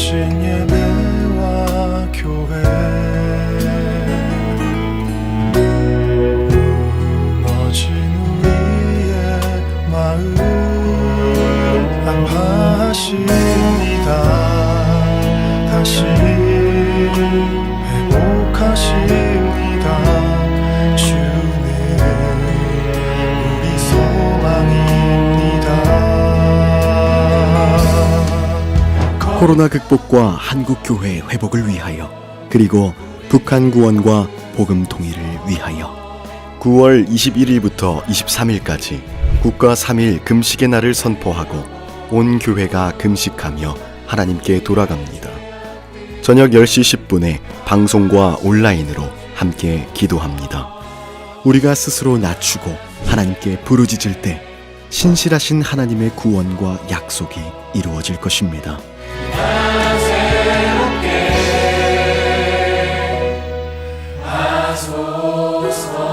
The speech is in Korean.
무너진 예배와 교회. 무너진 우리의 마음 아파하십니다. 다시 코로나 극복과 한국 교회 회복을 위하여 그리고 북한 구원과 복음 통일을 위하여 9월 21일부터 23일까지 국가 3일 금식의 날을 선포하고 온 교회가 금식하며 하나님께 돌아갑니다. 저녁 10시 10분에 방송과 온라인으로 함께 기도합니다. 우리가 스스로 낮추고 하나님께 부르짖을 때 신실하신 하나님의 구원과 약속이 이루어질 것입니다. 하소서